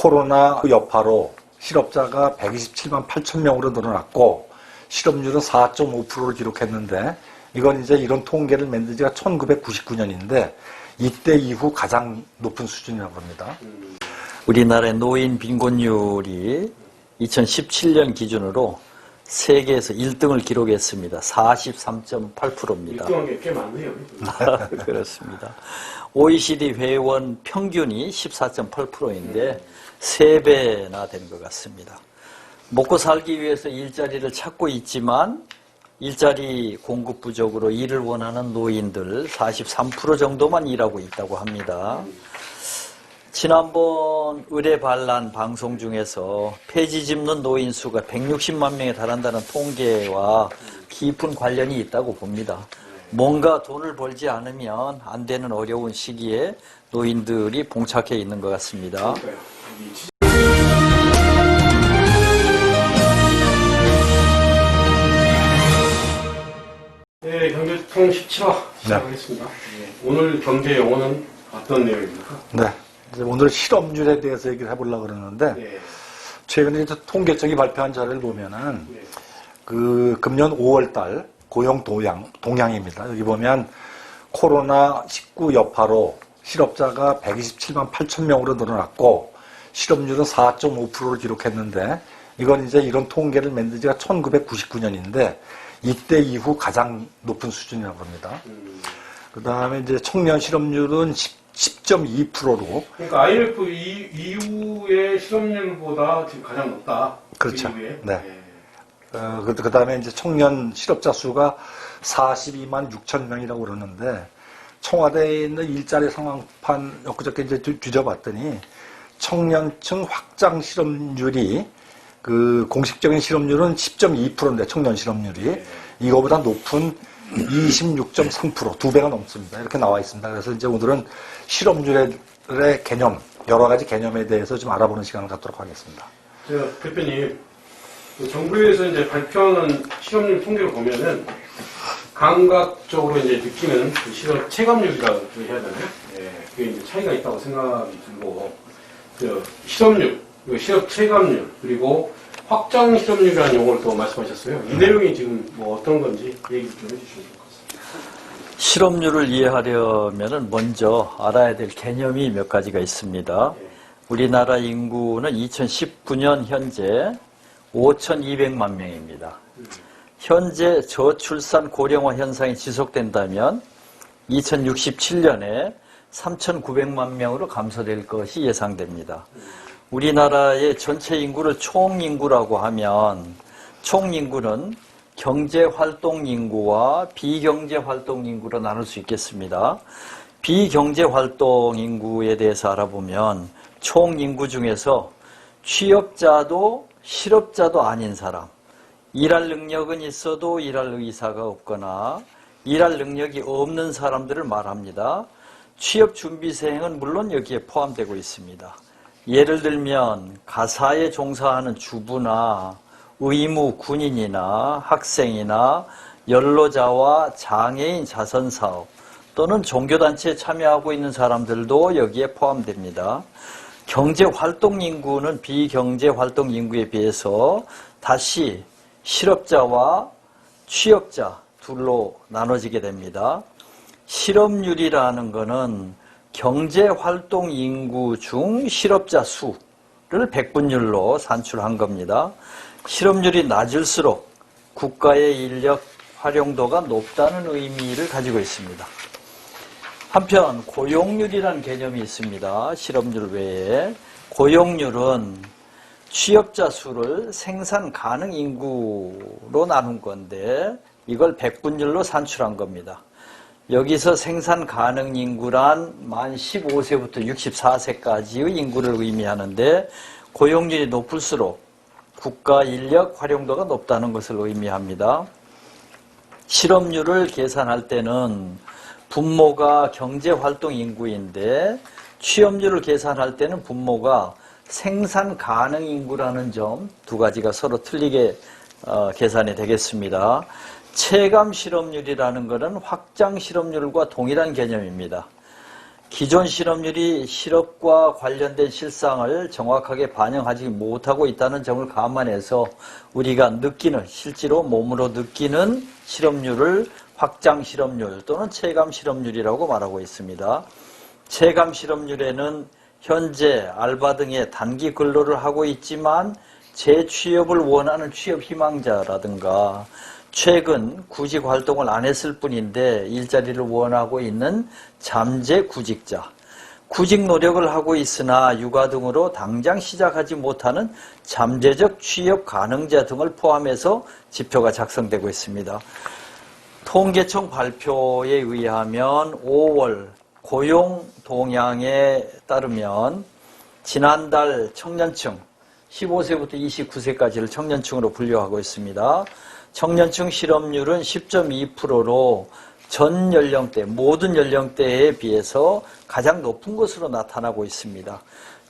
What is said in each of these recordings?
코로나 여파로 실업자가 127만 8천 명으로 늘어났고 실업률은 4.5%를 기록했는데 이건 이제 이런 통계를 만든 지가 1999년인데 이때 이후 가장 높은 수준이라고 합니다. 우리나라의 노인 빈곤율이 2017년 기준으로 세계에서 1등을 기록했습니다. 43.8%입니다. 1등한 게 꽤 많네요. 그렇습니다. OECD 회원 평균이 14.8%인데 3배나 된 것 같습니다. 먹고 살기 위해서 일자리를 찾고 있지만 일자리 공급 부족으로 일을 원하는 노인들 43% 정도만 일하고 있다고 합니다. 지난번 의뢰 반란 방송 중에서 폐지 짚는 노인 수가 160만 명에 달한다는 통계와 깊은 관련이 있다고 봅니다. 뭔가 돈을 벌지 않으면 안 되는 어려운 시기에 노인들이 봉착해 있는 것 같습니다. 네, 경제통 17화 시작하겠습니다. 네, 오늘 경제 용어는 어떤 내용입니까? 네. 이제 오늘 실업률에 대해서 얘기를 해보려고 그러는데 네, 최근에 이제 통계청이 발표한 자료를 보면은 네, 그 금년 5월 달 고용 동향, 동향입니다. 여기 보면 코로나 19 여파로 실업자가 127만 8천 명으로 늘어났고 실업률은 4.5%를 기록했는데 이건 이제 이런 통계를 만든 지가 1999년인데 이때 이후 가장 높은 수준이라고 합니다. 음, 그 다음에 이제 청년 실업률은 10, 10.2%로 그러니까 IMF 이, 이후의 실업률보다 지금 가장 높다. 그렇죠. 그 이후에. 네. 어, 그, 그 다음에 이제 청년 실업자 수가 42만 6천 명이라고 그러는데, 청와대에 있는 일자리 상황판 엊그저께 이제 뒤- 뒤져봤더니, 청년층 확장 실업률이, 그 공식적인 실업률은 10.2%인데, 청년 실업률이, 이거보다 높은 26.3%, 두 배가 넘습니다. 이렇게 나와 있습니다. 그래서 이제 오늘은 실업률의 개념, 여러 가지 개념에 대해서 좀 알아보는 시간을 갖도록 하겠습니다. 저 대표님, 그 정부에서 이제 발표하는 실업률 통계를 보면은 감각적으로 이제 느끼는 그 실업 체감률이라고 해야 되나요? 예, 그게 이제 차이가 있다고 생각이 들고, 그 실업률, 그리고 실업 체감률, 그리고 확장 실업률이라는 용어를 또 말씀하셨어요. 이 내용이 지금 뭐 어떤 건지 얘기 좀 해주시면 좋을 것 같습니다. 실업률을 이해하려면 먼저 알아야 될 개념이 몇 가지가 있습니다. 우리나라 인구는 2019년 현재 5,200만 명입니다. 현재 저출산 고령화 현상이 지속된다면 2067년에 3,900만 명으로 감소될 것이 예상됩니다. 우리나라의 전체 인구를 총인구라고 하면 총인구는 경제활동 인구와 비경제활동 인구로 나눌 수 있겠습니다. 비경제활동 인구에 대해서 알아보면 총인구 중에서 취업자도 실업자도 아닌 사람, 일할 능력은 있어도 일할 의사가 없거나 일할 능력이 없는 사람들을 말합니다. 취업 준비생은 물론 여기에 포함되고 있습니다. 예를 들면 가사에 종사하는 주부나 의무 군인이나 학생이나 연로자와 장애인 자선 사업 또는 종교단체에 참여하고 있는 사람들도 여기에 포함됩니다. 경제 활동 인구는 비경제 활동 인구에 비해서 다시 실업자와 취업자 둘로 나눠지게 됩니다. 실업률이라는 것은 경제 활동 인구 중 실업자 수를 백분율로 산출한 겁니다. 실업률이 낮을수록 국가의 인력 활용도가 높다는 의미를 가지고 있습니다. 한편 고용률이라는 개념이 있습니다. 실업률 외에 고용률은 취업자 수를 생산 가능 인구로 나눈 건데 이걸 백분율로 산출한 겁니다. 여기서 생산 가능 인구란 만 15세부터 64세까지의 인구를 의미하는데 고용률이 높을수록 국가 인력 활용도가 높다는 것을 의미합니다. 실업률을 계산할 때는 분모가 경제 활동 인구인데 취업률을 계산할 때는 분모가 생산 가능 인구라는 점 두 가지가 서로 틀리게 어, 계산이 되겠습니다. 체감 실업률이라는 것은 확장 실업률과 동일한 개념입니다. 기존 실업률이 실업과 관련된 실상을 정확하게 반영하지 못하고 있다는 점을 감안해서 우리가 느끼는 실제로 몸으로 느끼는 실업률을 확장 실업률 또는 체감 실업률이라고 말하고 있습니다. 체감 실업률에는 현재 알바 등의 단기 근로를 하고 있지만 재취업을 원하는 취업 희망자라든가 최근 구직 활동을 안 했을 뿐인데 일자리를 원하고 있는 잠재 구직자, 구직 노력을 하고 있으나 육아 등으로 당장 시작하지 못하는 잠재적 취업 가능자 등을 포함해서 지표가 작성되고 있습니다. 통계청 발표에 의하면 5월 고용 동향에 따르면 지난달 청년층 15세부터 29세까지를 청년층으로 분류하고 있습니다. 청년층 실업률은 10.2%로 전 연령대, 모든 연령대에 비해서 가장 높은 것으로 나타나고 있습니다.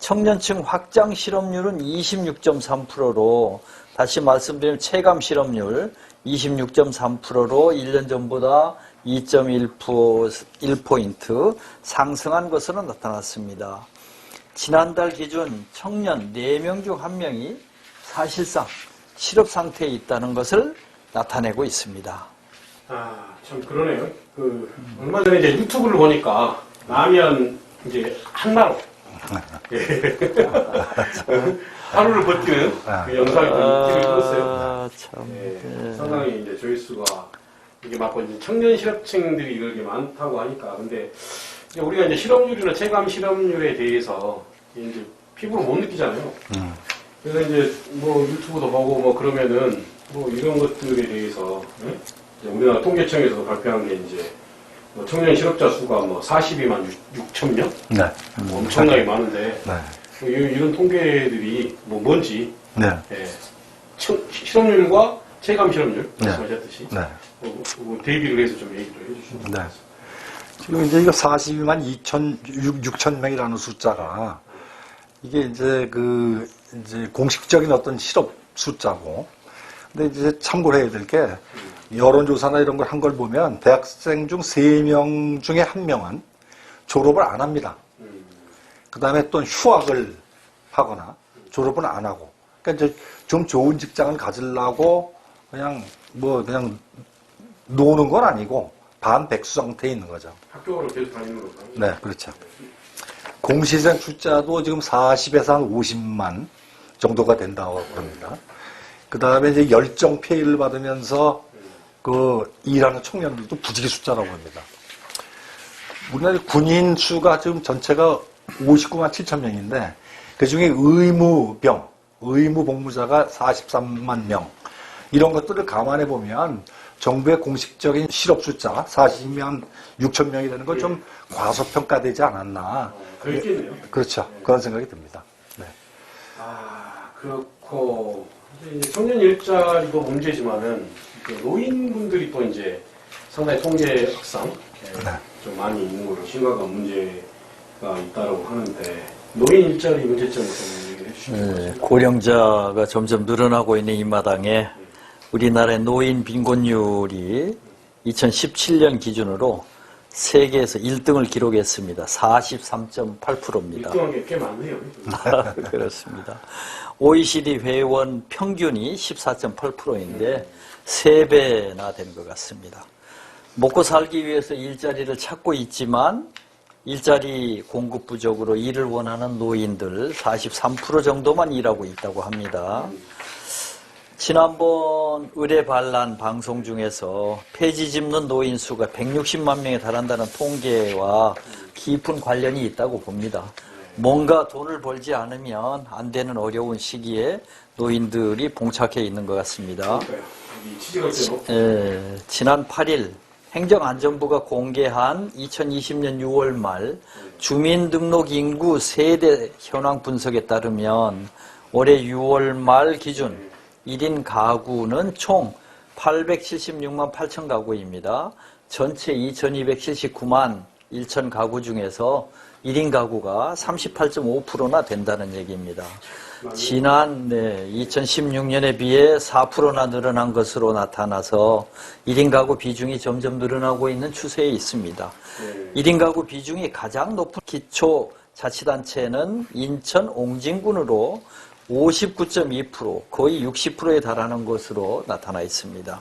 청년층 확장 실업률은 26.3%로 다시 말씀드리면 체감 실업률 26.3%로 1년 전보다 2.1포인트 상승한 것으로 나타났습니다. 지난달 기준 청년 4명 중 1명이 사실상 실업 상태에 있다는 것을 나타내고 있습니다. 아, 참 그러네요. 그 얼마 전에 이제 유튜브를 보니까 라면 이제 한마로 예. 하루를 버티는 그 영상이 좀 TV에 떴어요. 아, 참. 예, 네. 상당히 이제 조회수가 이게 맞고 이제 청년 실업층들이 이렇게 많다고 하니까 근데 이제 우리가 이제 실업률이나 체감 실업률에 대해서 이제 피부로 못 느끼잖아요. 음. 그래서 이제 뭐 유튜브도 보고 뭐 그러면은 뭐 이런 것들에 대해서 예? 이제 우리나라 통계청에서 발표한 게 이제 뭐 청년 실업자 수가 뭐 42만 6, 천 명? 네. 뭐 엄청나게 많은데 네. 뭐 이- 이런 통계들이 뭐 뭔지 네. 예. 청- 실업률과 체감 실업률 네. 말씀하셨듯이 네. 뭐, 뭐 대비를 해서 좀 얘기를 해주시면 네. 지금 이제 이거 42만 2천, 6, 6천 명이라는 숫자가 이게 이제 그 이제 공식적인 어떤 실업 숫자고 근데 이제 참고를 해야 될 게 여론조사나 이런 걸 한 걸 보면 대학생 중 3명 중에 1명은 졸업을 안 합니다. 음, 그 다음에 또 휴학을 하거나 졸업은 안 하고. 그러니까 이제 좀 좋은 직장을 가지려고 그냥 뭐 그냥 노는 건 아니고 반백수 상태에 있는 거죠. 학교로 계속 다니는 거죠. 네, 그렇죠. 공시생 숫자도 지금 40에서 한 50만 정도가 된다고 합니다. 그 다음에 이제 열정 페이를 받으면서 그 일하는 청년들도 부지기 숫자라고 합니다. 우리나라 군인 수가 지금 전체가 59만 7천 명인데 그 중에 의무병, 의무 복무자가 43만 명. 이런 것들을 감안해 보면 정부의 공식적인 실업 숫자 40만 6천 명이라는 건좀 과소평가되지 않았나. 어. 그렇죠. 그런 생각이 듭니다. 네. 아, 그렇고, 청년 일자리도 문제지만은, 그 노인분들이 또 이제 상당히 통계 확산, 예, 네. 좀 많이 있는 걸로 심각한 문제가 있다고 하는데, 노인 일자리 문제점을 좀 얘기를 해주시면 네, 고령자가 점점 늘어나고 있는 이 마당에 우리나라의 노인 빈곤율이 2017년 기준으로 세계에서 1등을 기록했습니다. 43.8%입니다. 1등한 게꽤 많네요. 그렇습니다. OECD 회원 평균이 14.8%인데 3배나 된 것 같습니다. 먹고 살기 위해서 일자리를 찾고 있지만 일자리 공급 부족으로 일을 원하는 노인들 43% 정도만 일하고 있다고 합니다. 지난번 의뢰 반란 방송 중에서 폐지 짚는 노인 수가 160만 명에 달한다는 통계와 깊은 관련이 있다고 봅니다. 뭔가 돈을 벌지 않으면 안 되는 어려운 시기에 노인들이 봉착해 있는 것 같습니다. 예, 지난 8일 행정안전부가 공개한 2020년 6월 말 주민등록 인구 세대 현황 분석에 따르면 올해 6월 말 기준 1인 가구는 총 876만 8천 가구입니다. 전체 2279만 1천 가구 중에서 1인 가구가 38.5%나 된다는 얘기입니다. 지난 네, 2016년에 비해 4%나 늘어난 것으로 나타나서 1인 가구 비중이 점점 늘어나고 있는 추세에 있습니다. 네. 1인 가구 비중이 가장 높은 기초 자치단체는 인천 옹진군으로 59.2% 거의 60%에 달하는 것으로 나타나 있습니다.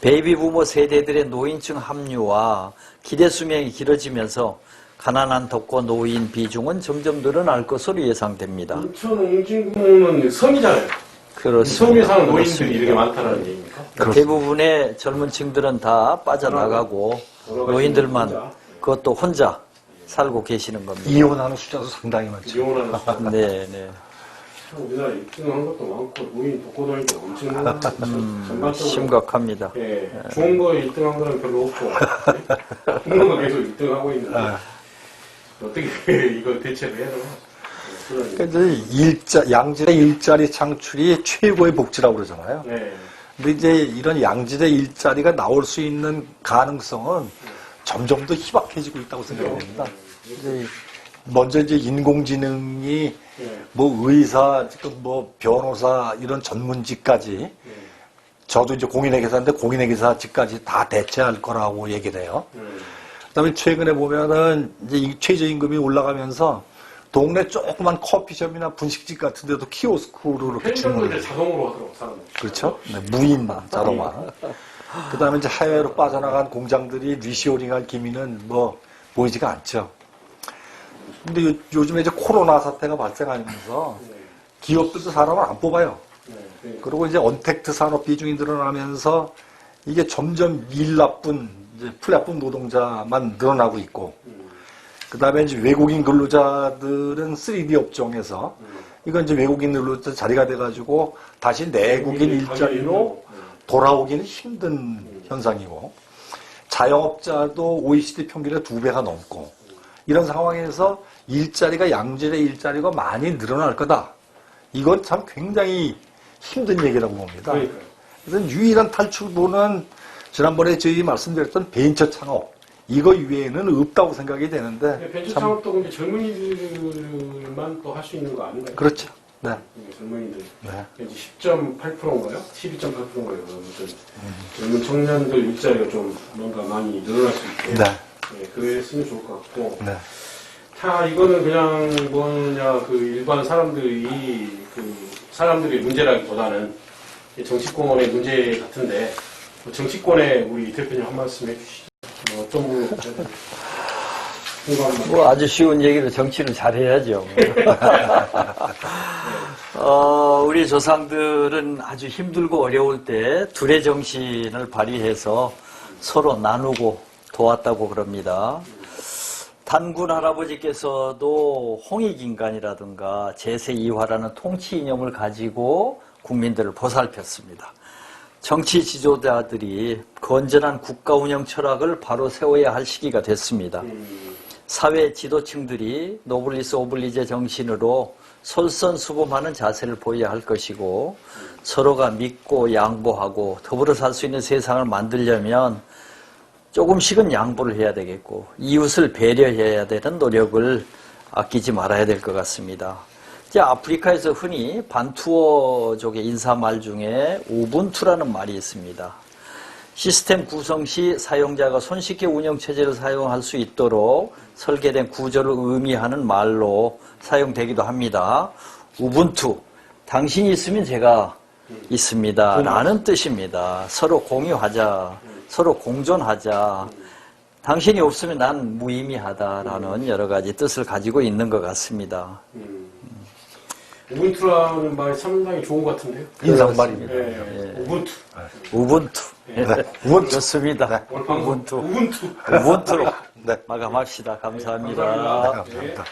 베이비 부모 세대들의 노인층 합류와 기대 수명이 길어지면서 가난한 덕고 노인 비중은 점점 늘어날 것으로 예상됩니다. 인천 옹진군은 섬이잖아요. 그렇습니다. 섬에 사는 노인들이. 이렇게 많다는 얘기입니까? 대부분의 젊은 층들은 다 빠져나가고 노인들만 혼자. 그것도 혼자 살고 계시는 겁니다. 이혼하는 숫자도 상당히 많죠. 이혼하는 사람. 네, 네. 참 우리나라 1등한 것도 많고 노인 독거노인도 엄청 전반적으로 음, 심각합니다. 예, 좋은 거 1등한 거는 별로 없고 없는 거 계속 1등하고 있는데 아. 어떻게 이거 대체를 해야 되나? 그런 그러니까 이제 일자, 양질의 일자리 창출이 최고의 복지라고 그러잖아요. 네. 근데 이제 이런 양질의 일자리가 나올 수 있는 가능성은 점점 더 희박해지고 있다고 생각됩니다. 이제 먼저 이제 인공지능이 네. 뭐 의사, 지금 뭐 변호사 이런 전문직까지 네. 저도 이제 공인회계사인데 공인회계사직까지 다 대체할 거라고 얘기를 해요. 네. 그다음에 최근에 보면은 이제 이 최저임금이 올라가면서 동네 조그만 커피숍이나 분식집 같은 데도 키오스크로 이렇게 주문을 이제 자동으로 하더라고 사람들. 그렇죠? 네, 무인 자동화. 그 다음에 이제 해외로 빠져나간 공장들이 리시오링할 기미는 뭐 보이지가 않죠. 근데 요, 요즘에 이제 코로나 사태가 발생하면서 네. 기업들도 사람을 안 뽑아요. 네. 네. 그리고 이제 언택트 산업 비중이 늘어나면서 이게 점점 일 나쁜 이제 플랫폼 노동자만 늘어나고 있고 음. 그 다음에 이제 외국인 근로자들은 3D 업종에서 음. 이건 이제 외국인 근로자 자리가 돼가지고 다시 내국인 일자리로 힘든, 돌아오기는 힘든 현상이고 자영업자도 OECD 평균의 두 배가 넘고 이런 상황에서 일자리가 양질의 일자리가 많이 늘어날 거다. 이건 참 굉장히 힘든 얘기라고 봅니다. 그래서 유일한 탈출구는 지난번에 저희 말씀드렸던 벤처 창업 이거 이외에는 없다고 생각이 되는데 네, 벤처 참 창업도 근데 젊은이들만 또 할 수 있는 거 아닌가요? 그렇죠. 네. 이게 젊은이들. 네. 이제 10.8%인가요? 12.8%인가요? 아무튼 젊은 청년들 일자리가 좀 뭔가 많이 늘어날 수 있게 네. 네, 그랬으면 좋을 것 같고 네. 자 이거는 그냥 뭐냐 그 일반 사람들이 그 사람들의 문제라기보다는 이 정치권의 문제 같은데 뭐 정치권에 우리 대표님 한 말씀 해주시죠. 뭐 어떤. 궁금합니다. 뭐 아주 쉬운 얘기로 정치를 잘해야죠. 어, 우리 조상들은 아주 힘들고 어려울 때 둘의 정신을 발휘해서 서로 나누고 도왔다고 그럽니다. 단군 할아버지께서도 홍익인간이라든가 제세이화라는 통치 이념을 가지고 국민들을 보살폈습니다. 정치 지도자들이 건전한 국가 운영 철학을 바로 세워야 할 시기가 됐습니다. 음, 사회 지도층들이 노블리스 오블리제 정신으로 솔선수범하는 자세를 보여야 할 것이고 서로가 믿고 양보하고 더불어 살 수 있는 세상을 만들려면 조금씩은 양보를 해야 되겠고 이웃을 배려해야 되는 노력을 아끼지 말아야 될 것 같습니다. 이제 아프리카에서 흔히 반투어족의 인사말 중에 우분투라는 말이 있습니다. 시스템 구성 시 사용자가 손쉽게 운영 체제를 사용할 수 있도록 설계된 구조를 의미하는 말로 사용되기도 합니다. 우분투. 당신이 있으면 제가 있습니다. 라는 뜻입니다. 서로 공유하자. 서로 공존하자. 당신이 없으면 난 무의미하다라는 여러 가지 뜻을 가지고 있는 것 같습니다. 음. 우분투라는 말이 상당히 좋은 것 같은데요. 인상말입니다. 네, 우분투. 우분투. 네. 우분투. 좋습니다. 방송 우분투. 우분투. 우분투로 네. 마감합시다. 감사합니다. 감사합니다. 감사합니다.